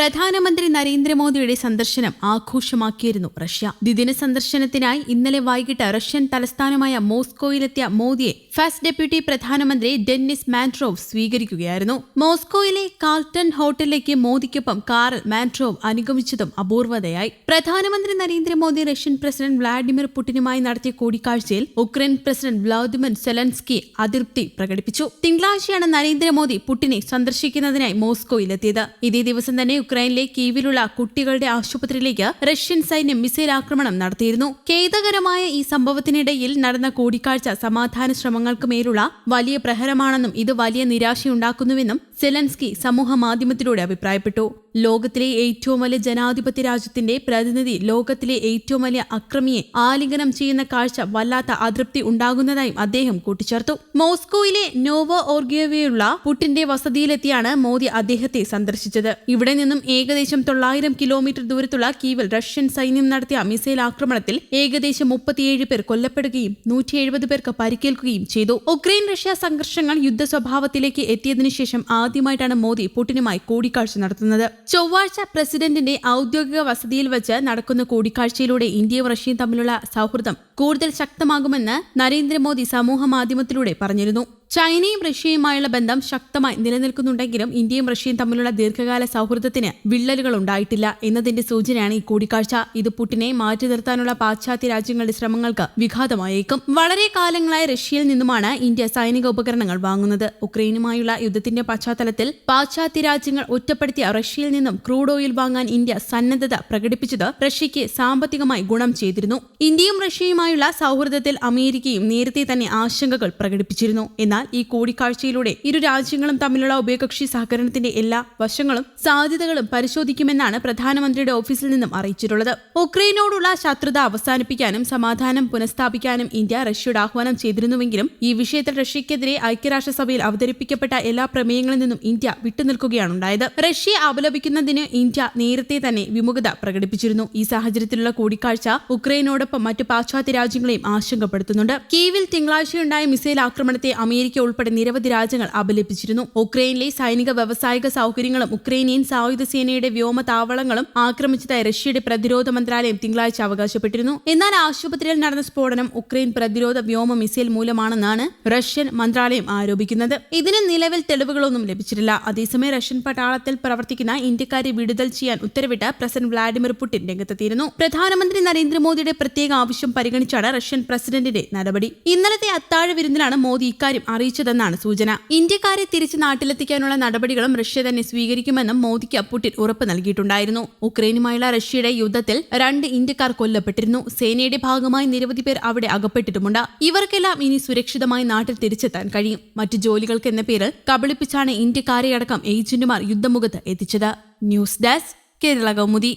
പ്രധാനമന്ത്രി നരേന്ദ്രമോദിയുടെ സന്ദർശനം ആഘോഷമാക്കിയിരുന്നു റഷ്യ. ദ്വിദിന സന്ദർശനത്തിനായി ഇന്നലെ വൈകിട്ട് റഷ്യൻ തലസ്ഥാനമായ മോസ്കോയിലെത്തിയ മോദിയെ ഫസ്റ്റ് ഡെപ്യൂട്ടി പ്രധാനമന്ത്രി ഡെന്നിസ് മാൻട്രോവ് സ്വീകരിക്കുകയായിരുന്നു. മോസ്കോയിലെ കാൾട്ടൺ ഹോട്ടലിലേക്ക് മോദിക്കൊപ്പം കാറിൽ മാൻട്രോവ് അനുഗമിച്ചതും അപൂർവതയായി. പ്രധാനമന്ത്രി നരേന്ദ്രമോദി റഷ്യൻ പ്രസിഡന്റ് വ്ളാഡിമിർ പുടിനുമായി നടത്തിയ കൂടിക്കാഴ്ചയിൽ ഉക്രൈൻ പ്രസിഡന്റ് വ്ളാദിമിർ സെലൻസ്കി അതൃപ്തി പ്രകടിപ്പിച്ചു. തിങ്കളാഴ്ചയാണ് നരേന്ദ്രമോദി പുടിനെ സന്ദർശിക്കുന്നതിനായി മോസ്കോയിലെത്തിയത്. ഇതേ ദിവസം തന്നെ ഉക്രൈനിലെ കീവിലുള്ള കുട്ടികളുടെ ആശുപത്രിയിലേക്ക് റഷ്യൻ സൈന്യം മിസൈൽ ആക്രമണം നടത്തിയിരുന്നു. ഖേദകരമായ ഈ സംഭവത്തിനിടയിൽ നടന്ന കൂടിക്കാഴ്ച സമാധാന ശ്രമങ്ങൾക്ക് മേലുള്ള വലിയ പ്രഹരമാണെന്നും ഇത് വലിയ നിരാശയുണ്ടാക്കുന്നുവെന്നും സെലൻസ്കി സമൂഹ മാധ്യമത്തിലൂടെ അഭിപ്രായപ്പെട്ടു. ലോകത്തിലെ ഏറ്റവും വലിയ ജനാധിപത്യ രാജ്യത്തിന്റെ പ്രതിനിധി ലോകത്തിലെ ഏറ്റവും വലിയ അക്രമിയെ ആലിംഗനം ചെയ്യുന്ന കാഴ്ച വല്ലാത്ത അതൃപ്തി ഉണ്ടാകുന്നതായും അദ്ദേഹം കൂട്ടിച്ചേർത്തു. മോസ്കോയിലെ നോവോ ഓർഗിയവയുള്ള പുട്ടിന്റെ വസതിയിലെത്തിയാണ് മോദി അദ്ദേഹത്തെ സന്ദർശിച്ചത്. ഇവിടെ നിന്നും ഏകദേശം തൊള്ളായിരം കിലോമീറ്റർ ദൂരത്തുള്ള കീവിൽ റഷ്യൻ സൈന്യം നടത്തിയ മിസൈൽ ആക്രമണത്തിൽ ഏകദേശം മുപ്പത്തിയേഴ് പേർ കൊല്ലപ്പെടുകയും നൂറ്റി എഴുപത് പേർക്ക് പരിക്കേൽക്കുകയും ചെയ്തു. ഉക്രൈൻ റഷ്യ സംഘർഷങ്ങൾ യുദ്ധ സ്വഭാവത്തിലേക്ക് എത്തിയതിനു ശേഷം ആദ്യമായിട്ടാണ് മോദി പുടിനുമായി കൂടിക്കാഴ്ച നടത്തുന്നത്. ചൊവ്വാഴ്ച പ്രസിഡന്റിന്റെ ഔദ്യോഗിക വസതിയിൽ വെച്ച് നടക്കുന്ന കൂടിക്കാഴ്ചയിലൂടെ ഇന്ത്യയും റഷ്യയും തമ്മിലുള്ള സൗഹൃദം കൂടുതൽ ശക്തമാകുമെന്ന് നരേന്ദ്രമോദി സമൂഹ മാധ്യമത്തിലൂടെ പറഞ്ഞിരുന്നു. ചൈനയും റഷ്യയുമായുള്ള ബന്ധം ശക്തമായി നിലനിൽക്കുന്നുണ്ടെങ്കിലും ഇന്ത്യയും റഷ്യയും തമ്മിലുള്ള ദീർഘകാല സൗഹൃദത്തിന് വിള്ളലുകൾ ഉണ്ടായിട്ടില്ല എന്നതിന്റെ സൂചനയാണ് ഈ കൂടിക്കാഴ്ച. ഇത് പുട്ടിനെ മാറ്റി നിർത്താനുള്ള പാശ്ചാത്യ രാജ്യങ്ങളുടെ ശ്രമങ്ങൾക്ക് വിഘാതമായേക്കും. വളരെ കാലങ്ങളായി റഷ്യയിൽ നിന്നുമാണ് ഇന്ത്യ സൈനിക ഉപകരണങ്ങൾ വാങ്ങുന്നത്. ഉക്രൈനുമായുള്ള യുദ്ധത്തിന്റെ പശ്ചാത്തലത്തിൽ പാശ്ചാത്യ രാജ്യങ്ങൾ ഒറ്റപ്പെടുത്തിയ റഷ്യയിൽ നിന്നും ക്രൂഡ് ഓയിൽ വാങ്ങാൻ ഇന്ത്യ സന്നദ്ധത പ്രകടിപ്പിച്ചത് റഷ്യയ്ക്ക് സാമ്പത്തികമായി ഗുണം ചെയ്തിരുന്നു. ഇന്ത്യയും റഷ്യയുമായുള്ള സൗഹൃദത്തിൽ അമേരിക്കയും നേരത്തെ തന്നെ ആശങ്കകൾ പ്രകടിപ്പിച്ചിരുന്നു. എന്നാൽ ഈ കൂടിക്കാഴ്ചയിലൂടെ ഇരു രാജ്യങ്ങളും തമ്മിലുള്ള ഉഭയകക്ഷി സഹകരണത്തിന്റെ എല്ലാ വശങ്ങളും സാധ്യതകളും പരിശോധിക്കുമെന്നാണ് പ്രധാനമന്ത്രിയുടെ ഓഫീസിൽ നിന്നും അറിയിച്ചിട്ടുള്ളത്. ഉക്രൈനോടുള്ള ശത്രുത അവസാനിപ്പിക്കാനും സമാധാനം പുനഃസ്ഥാപിക്കാനും ഇന്ത്യ റഷ്യയുടെ ആഹ്വാനം ചെയ്തിരുന്നുവെങ്കിലും ഈ വിഷയത്തിൽ റഷ്യക്കെതിരെ ഐക്യരാഷ്ട്രസഭയിൽ അവതരിപ്പിക്കപ്പെട്ട എല്ലാ പ്രമേയങ്ങളിൽ നിന്നും ഇന്ത്യ വിട്ടുനിൽക്കുകയാണുണ്ടായത്. റഷ്യയെ അപലപിക്കുന്നതിന് ഇന്ത്യ നേരത്തെ തന്നെ വിമുഖത പ്രകടിപ്പിച്ചിരുന്നു. ഈ സാഹചര്യത്തിലുള്ള കൂടിക്കാഴ്ച ഉക്രൈനോടൊപ്പം മറ്റ് പാശ്ചാത്യ രാജ്യങ്ങളെയും ആശങ്കപ്പെടുത്തുന്നുണ്ട്. കീവിൽ തിങ്കളാഴ്ചയുണ്ടായ മിസൈൽ ആക്രമണത്തെ അമേരിക്ക ഉൾപ്പെടെ നിരവധി രാജ്യങ്ങൾ അപലപിച്ചിരുന്നു. ഉക്രൈനിലെ സൈനിക വ്യവസായിക സൗകര്യങ്ങളും ഉക്രൈനിയൻ സായുധ സേനയുടെ വ്യോമ താവളങ്ങളും ആക്രമിച്ചതായി റഷ്യയുടെ പ്രതിരോധ മന്ത്രാലയം തിങ്കളാഴ്ച അവകാശപ്പെട്ടിരുന്നു. എന്നാൽ ആശുപത്രിയിൽ നടന്ന സ്ഫോടനം ഉക്രൈൻ പ്രതിരോധ വ്യോമ മിസൈൽ മൂലമാണെന്നാണ് റഷ്യൻ മന്ത്രാലയം ആരോപിക്കുന്നത്. ഇതിന് നിലവിൽ തെളിവുകളൊന്നും ലഭിച്ചിട്ടില്ല. അതേസമയം റഷ്യൻ പട്ടാളത്തിൽ പ്രവർത്തിക്കുന്ന ഇന്ത്യക്കാരെ വിടുതൽ ചെയ്യാൻ ഉത്തരവിട്ട് പ്രസിഡന്റ് വ്ളാഡിമിർ പുടിൻ രംഗത്തെത്തിയിരുന്നു. പ്രധാനമന്ത്രി നരേന്ദ്രമോദിയുടെ പ്രത്യേക ആവശ്യം പരിഗണിച്ചാണ് റഷ്യൻ പ്രസിഡന്റിന്റെ നടപടി. ഇന്നലത്തെ അത്താഴ വിരുന്നിലാണ് മോദി ഇക്കാര്യം അറിയിച്ചതെന്നാണ് സൂചന. ഇന്ത്യക്കാരെ തിരിച്ച് നാട്ടിലെത്തിക്കാനുള്ള നടപടികളും റഷ്യ തന്നെ സ്വീകരിക്കുമെന്നും മോദിക്ക് പുടിൻ ഉറപ്പ് നൽകിയിട്ടുണ്ടായിരുന്നു. ഉക്രൈനുമായുള്ള റഷ്യയുടെ യുദ്ധത്തിൽ രണ്ട് ഇന്ത്യക്കാർ കൊല്ലപ്പെട്ടിരുന്നു. സേനയുടെ ഭാഗമായി നിരവധി പേർ അവിടെ അകപ്പെട്ടിട്ടുമുണ്ട്. ഇവർക്കെല്ലാം ഇനി സുരക്ഷിതമായി നാട്ടിൽ തിരിച്ചെത്താൻ കഴിയും. മറ്റു ജോലികൾക്ക് എന്ന പേരിൽ കബളിപ്പിച്ചാണ് ഇന്ത്യക്കാരെയടക്കം ഏജന്റുമാർ യുദ്ധമുഖത്ത് എത്തിച്ചത്. News desk Kerala Kaumudi.